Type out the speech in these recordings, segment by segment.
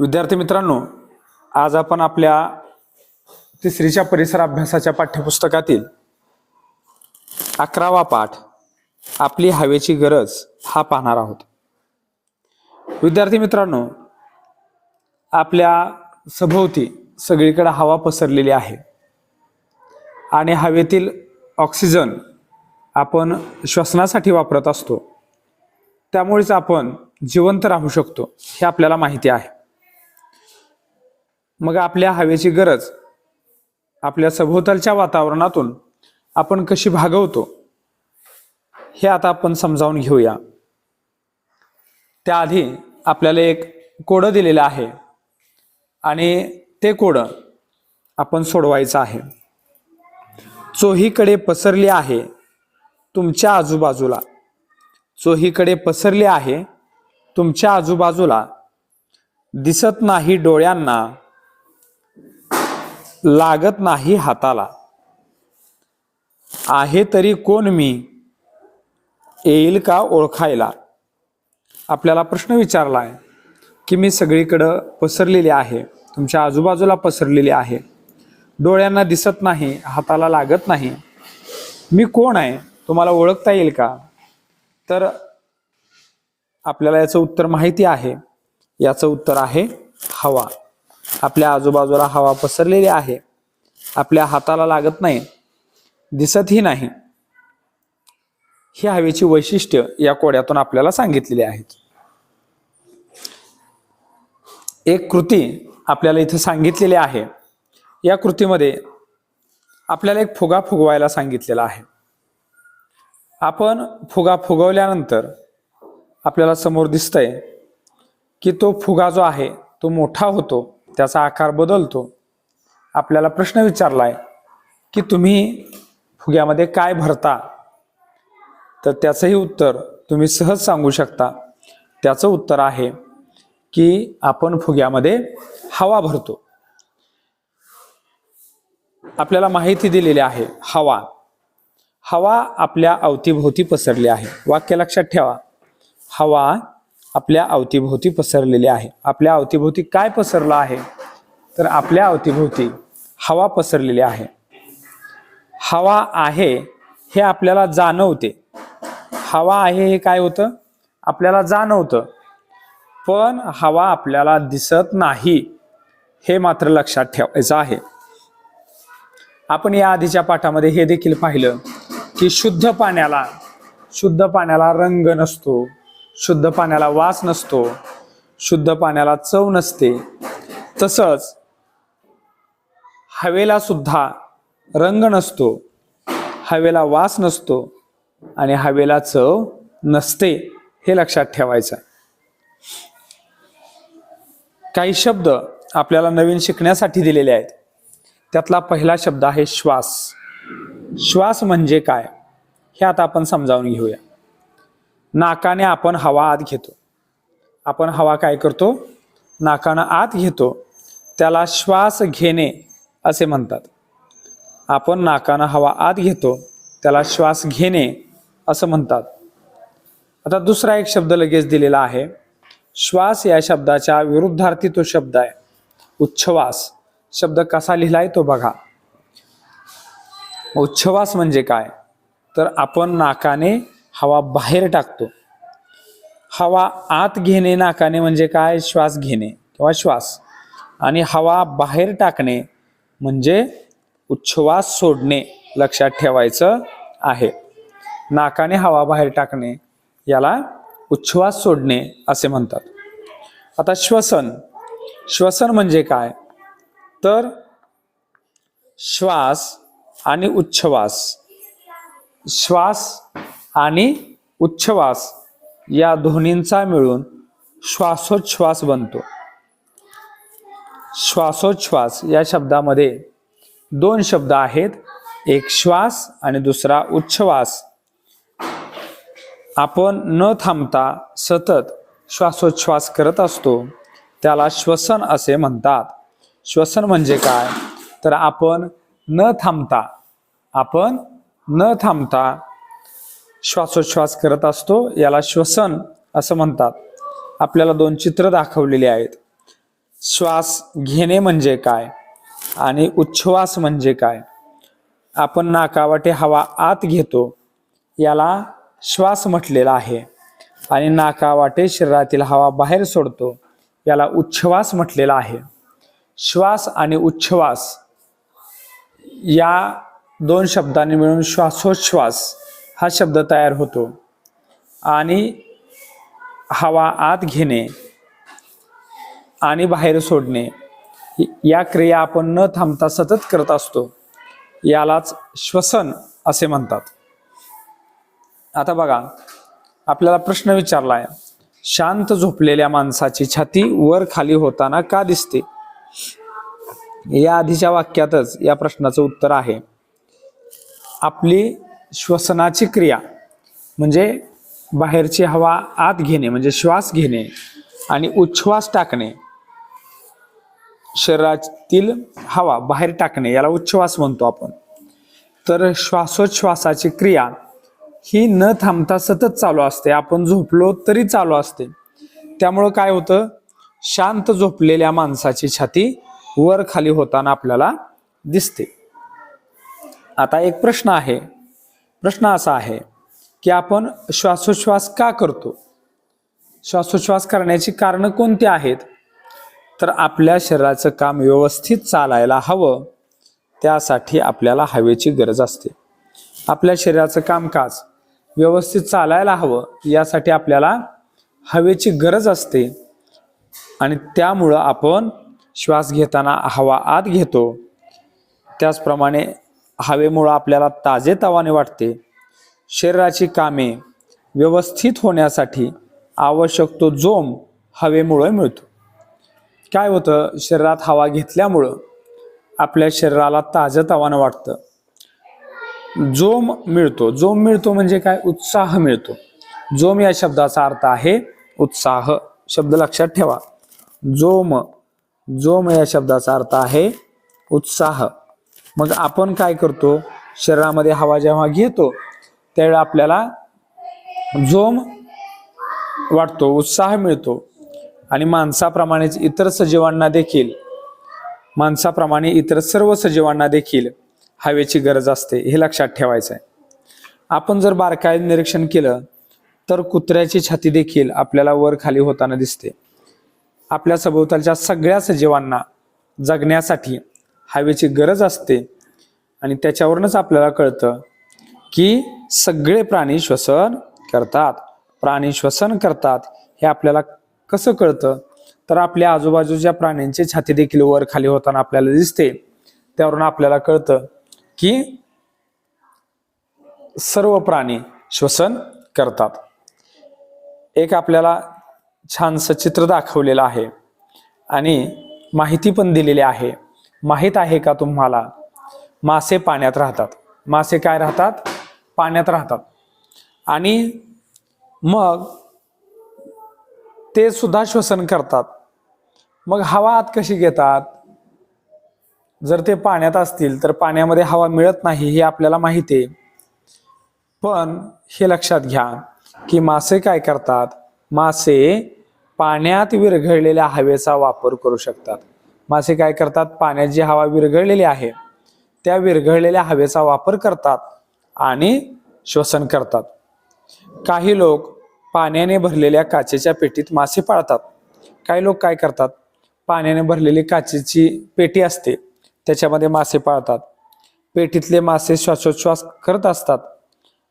विद्यार्थी मित्रांनो आज आपण आपल्या तिसरीच्या परिसर अभ्यासाच्या पाठ्यपुस्तकातील अकरावा पाठ आपली हवेची गरज हा पाहणार आहोत. विद्यार्थी मित्रांनो आपल्या सभोवती सगळीकडे हवा पसरलेली आहे आणि हवेतील ऑक्सिजन आपण श्वसनासाठी वापरत असतो. त्यामुळेच आपण जिवंत राहू शकतो हे आपल्याला माहिती आहे. मग आपल्या हवेची गरज आपल्या सभोवतालच्या वातावरणातून आपण कशी भागवतो हे आता आपण समजावून घेऊया. त्याआधी आपल्याला एक कोडं दिलेलं आहे आणि ते कोडं आपण सोडवायचं आहे. चोहीकडे पसरली आहे तुमच्या आजूबाजूला. चोहीकडे पसरली आहे तुमच्या आजूबाजूला. दिसत नाही डोळ्यांना लागत नाही हाताला. आहे तरी कोण मी? येईल का ओळखायला? आपल्याला प्रश्न विचारला आहे की मी सगळीकडं पसरलेली आहे. तुमच्या आजूबाजूला पसरलेली आहे. डोळ्यांना दिसत नाही हाताला लागत नाही. मी कोण आहे? तुम्हाला ओळखता येईल का? तर आपल्याला याचं उत्तर माहिती आहे. याचं उत्तर आहे हवा. आपल्या आजूबाजूला हवा पसरलेली आहे. आपल्या हाताला लागत नाही. दिसतही नाही. ही हवेची वैशिष्ट्य या कोड्यातून आपल्याला सांगितलेली आहेत. एक कृती आपल्याला इथं सांगितलेली आहे. या कृतीमध्ये आपल्याला एक फुगा फुगवायला सांगितलेला आहे. आपण फुगा फुगवल्यानंतर आपल्याला समोर दिसतंय की तो फुगा जो आहे तो मोठा होतो. त्याचा आकार बदलतो. आपल्याला प्रश्न विचारलाय की तुम्ही फुग्यामध्ये काय भरता? तर त्याचंही उत्तर तुम्ही सहज सांगू शकता. त्याचं उत्तर आहे की आपण फुग्यामध्ये हवा भरतो. आपल्याला माहिती दिलेली आहे हवा. हवा आपल्या अवतीभोवती पसरली आहे. वाक्य लक्षात ठेवा. हवा आपल्या अवतीभोवती पसरलेली आहे. आपल्या अवतीभोवती काय पसरलं आहे? तर आपल्या अवतीभोवती हवा पसरलेली आहे. हवा आहे हे आपल्याला जाणवते. हवा आहे हे काय होतं? आपल्याला जाणवतं. पण हवा आपल्याला दिसत नाही. हे मात्र लक्षात ठेवायचं आहे. आपण या आधीच्या पाठामध्ये हे देखील पाहिलं की शुद्ध पाण्याला शुद्ध पाण्याला रंग नसतो शुद्ध पाण्याला वास नसतो शुद्ध पाण्याला चव नसते. तसंच हवेला सुद्धा रंग नसतो हवेला वास नसतो आणि हवेला चव नसते हे लक्षात ठेवायचं. काही शब्द आपल्याला नवीन शिकण्यासाठी दिलेले आहेत. त्यातला पहिला शब्द आहे श्वास. श्वास म्हणजे काय? हे आता आपण समजावून घेऊया. नाकाने आपण हवा आत घेतो. आपण हवा काय करतो? नाकानं आत घेतो. त्याला श्वास घेणे असे म्हणतात. आपण नाकानं हवा आत घेतो त्याला श्वास घेणे असं म्हणतात. आता दुसरा एक शब्द लगेच दिलेला आहे. श्वास या शब्दाच्या विरुद्धार्थी तो शब्द आहे. उच्छ्वास. शब्द कसा लिहिलाय तो बघा. उच्छ्वास म्हणजे काय? तर आपण नाकाने हवा बाहेर टाकतो. हवा आत घेणे नाकाने म्हणजे काय? श्वास घेणे किंवा श्वास. आणि हवा बाहेर टाकणे म्हणजे उच्छ्वास सोडणे लक्षात ठेवायचं आहे. नाकाने हवा बाहेर टाकणे याला उच्छ्वास सोडणे असे म्हणतात. आता श्वसन. श्वसन म्हणजे काय? तर श्वास आणि उच्छ्वास. श्वास आणि उच्छ्वास या दोन्हींचा मिळून श्वासोच्छ्वास बनतो. श्वासोच्छ्वास या शब्दामध्ये दोन शब्द आहेत. एक श्वास आणि दुसरा उच्छ्वास. आपण न थांबता सतत श्वासोच्छ्वास करत असतो. त्याला श्वसन असे म्हणतात. श्वसन म्हणजे काय? तर आपण न थांबता आपण न थांबता श्वासोच्छ्वास करत असतो. याला श्वसन असं म्हणतात. आपल्याला दोन चित्र दाखवलेली आहेत. श्वास घेणे म्हणजे काय आणि उच्छ्वास म्हणजे काय? आपण नाकावाटे हवा आत घेतो याला श्वास म्हटलेला आहे. आणि नाकावाटे शरीरातील हवा बाहेर सोडतो याला उच्छ्वास म्हटलेला आहे. श्वास आणि उच्छ्वास या दोन शब्दांनी मिळून श्वासोच्छ्वास हा शब्द तयार होतो. आणि हवा आत घेणे आणि बाहेर सोडणे. या क्रिया आपण न थांबता सतत करत असतो. यालाच श्वसन असे म्हणतात. आता बघा आपल्याला प्रश्न विचारलाय शांत झोपलेल्या माणसाची छाती वर खाली होताना का दिसते? या आधीच्या वाक्यातच या प्रश्नाचं उत्तर आहे. आपली श्वसनाची क्रिया म्हणजे बाहेरची हवा आत घेणे म्हणजे श्वास घेणे आणि उच्छ्वास टाकणे शरीरातील हवा बाहेर टाकणे याला उच्छ्वास म्हणतो आपण. तर श्वासोच्छ्वासाची क्रिया ही न थांबता सतत चालू असते. आपण झोपलो तरी चालू असते. त्यामुळं काय होतं? शांत झोपलेल्या माणसाची छाती वर खाली होताना आपल्याला दिसते. आता एक प्रश्न आहे. प्रश्न असा आहे की आपण श्वासोच्छ्वास का करतो? श्वासोच्छ्वास करण्याची कारणं कोणती आहेत? तर आपल्या शरीराचं काम व्यवस्थित चालायला हवं त्यासाठी आपल्याला हवेची गरज असते. आपल्या शरीराचं कामकाज व्यवस्थित चालायला हवं यासाठी आपल्याला हवेची गरज असते. आणि त्यामुळं आपण श्वास घेताना हवा आत घेतो. त्याचप्रमाणे हवेमुळं आपल्याला ताजेतवाने वाटते. शरीराची कामे व्यवस्थित होण्यासाठी आवश्यक तो जोम हवेमुळं मिळतो. काय होतं? शरीरात हवा घेतल्यामुळं आपल्या शरीराला ताजंतवानं वाटतं. जोम मिळतो. जोम मिळतो म्हणजे काय? उत्साह मिळतो. जोम या शब्दाचा अर्थ आहे उत्साह. शब्द लक्षात ठेवा. जोम. जोम या शब्दाचा अर्थ आहे उत्साह. मग आपण काय करतो? शरीरामध्ये हवा जेव्हा घेतो त्यावेळी आपल्याला जोम वाटतो उत्साह मिळतो. आणि माणसाप्रमाणेच इतर सजीवांना देखील माणसाप्रमाणे इतर सर्व सजीवांना देखील हवेची गरज असते हे लक्षात ठेवायचं आहे. आपण जर बारकाईने निरीक्षण केलं तर कुत्र्याची छाती देखील आपल्याला वर खाली होताना दिसते. आपल्या सभोवतालच्या सगळ्या सजीवांना जगण्यासाठी हवेची गरज असते आणि त्याच्यावरूनच आपल्याला कळतं की सगळे प्राणी श्वसन करतात. प्राणी श्वसन करतात हे आपल्याला कसं कळतं? तर आपल्या आजूबाजूच्या प्राण्यांची छाती देखील वर खाली होताना आपल्याला दिसते त्यावरून आपल्याला कळतं की सर्व प्राणी श्वसन करतात. एक आपल्याला छानसं चित्र दाखवलेलं आहे आणि माहिती पण दिलेली आहे. माहीत आहे का तुम्हाला? मासे पाण्यात राहतात. मासे काय राहतात? पाण्यात राहतात. आणि मग ते सुद्धा श्वसन करतात. मग हवा आत कशी घेतात? जर ते पाण्यात असतील तर पाण्यामध्ये हवा मिळत नाही हे आपल्याला माहिती आहे. पण हे लक्षात घ्या की मासे काय करतात? मासे पाण्यात विरघळलेल्या हवेचा वापर करू शकतात. मासे काय करतात? पाण्यात जी हवा विरघळलेली आहे त्या विरघळलेल्या हवेचा वापर करतात आणि श्वसन करतात. काही लोक पाण्याने भरलेल्या काचेच्या पेटीत मासे पाळतात. काही लोक काय करतात? पाण्याने भरलेली काचेची पेटी असते. त्याच्यामध्ये मासे पाळतात. पेटीतले मासे श्वासोच्छ्वास करत असतात.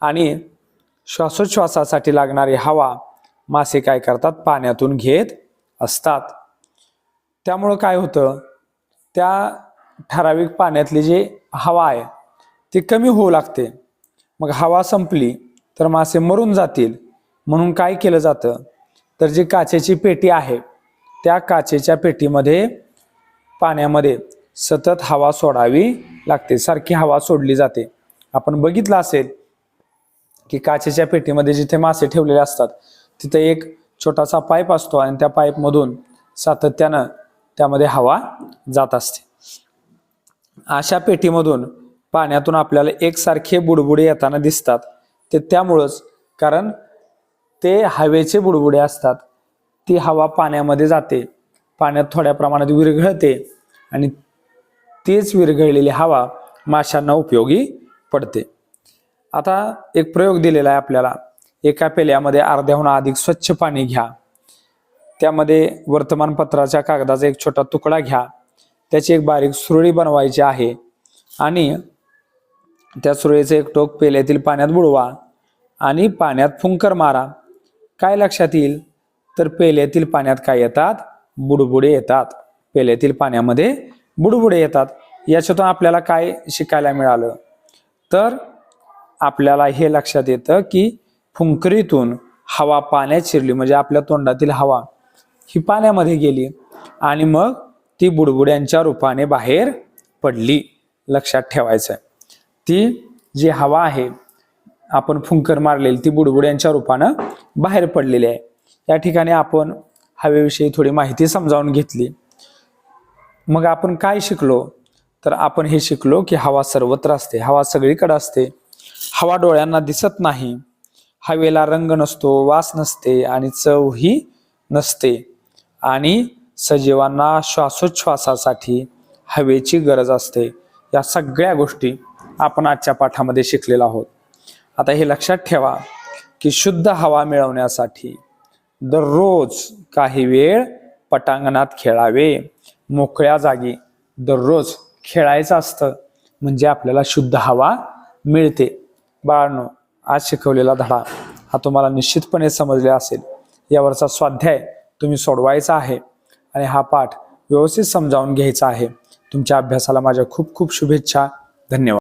आणि श्वासोच्छ्वासासाठी लागणारी हवा मासे काय करतात? पाण्यातून घेत असतात. त्यामुळं काय होतं? त्या ठराविक पाण्यातली जी हवा आहे ती कमी होऊ लागते. मग हवा संपली तर मासे मरून जातील. म्हणून काय केलं जातं? तर जी काचेची पेटी आहे त्या काचेच्या पेटीमध्ये पाण्यामध्ये सतत हवा सोडावी लागते. सारखी हवा सोडली जाते. आपण बघितलं असेल की काचेच्या पेटीमध्ये जिथे मासे ठेवलेले असतात तिथे एक छोटासा पाईप असतो आणि त्या पाईपमधून सातत्यानं त्यामध्ये हवा जात असते. अशा पेटीमधून पाण्यातून आपल्याला एकसारखे बुडबुडे येताना दिसतात. ते त्यामुळंच कारण ते हवेचे बुडबुडे असतात. ती हवा पाण्यामध्ये जाते. पाण्यात थोड्या प्रमाणात विरघळते आणि तीच विरघळलेली हवा माशांना उपयोगी पडते. आता एक प्रयोग दिलेला आहे आपल्याला. एका पेल्यामध्ये अर्ध्याहून अधिक स्वच्छ पाणी घ्या. त्यामध्ये वर्तमानपत्राच्या कागदाचा एक छोटा तुकडा घ्या. त्याची एक बारीक सुरळी बनवायची आहे आणि त्या सुरळीचं एक टोक पेल्यातील पाण्यात बुडवा आणि पाण्यात फुंकर मारा. काय लक्षात येईल? तर पेल्यातील पाण्यात काय येतात? बुडबुडे येतात. पेल्यातील पाण्यामध्ये बुडबुडे येतात. याच्यातून आपल्याला काय शिकायला मिळालं? तर आपल्याला हे लक्षात येतं की फुंकरीतून हवा पाण्यात शिरली म्हणजे आपल्या तोंडातील हवा ही पाण्यामध्ये गेली आणि मग ती बुडबुड्यांच्या रूपाने बाहेर पडली. लक्षात ठेवायचं ती जी हवा आहे आपण फुंकर मारलेली ती बुडबुड्यांच्या रूपानं बाहेर पडलेली आहे. या ठिकाणी आपण हवेविषयी थोडी माहिती समजावून घेतली. मग आपण काय शिकलो? तर आपण हे शिकलो की हवा सर्वत्र असते. हवा सगळीकडे असते. हवा डोळ्यांना दिसत नाही. हवेला रंग नसतो वास नसते आणि चवही नसते. आणि सजीवांना श्वासोच्छ्वासासाठी हवेची गरज असते. या सगळ्या गोष्टी आपण आजच्या पाठामध्ये शिकलेलो आहोत. आता हे लक्षात ठेवा की शुद्ध हवा मिळवण्यासाठी दररोज काही वेळ पटांगणात खेळावे. मोकळ्या जागी दररोज खेळायचं असतं म्हणजे आपल्याला शुद्ध हवा मिळते. बाळांनो आज शिकवलेला धडा हा तुम्हाला निश्चितपणे समजला असेल. यावरचा स्वाध्याय तुम्ही सोडवायचा आहे आणि हा पाठ व्यवस्थित समजावून घ्यायचा आहे. तुमच्या अभ्यासाला माझ्या खूप खूप शुभेच्छा. धन्यवाद.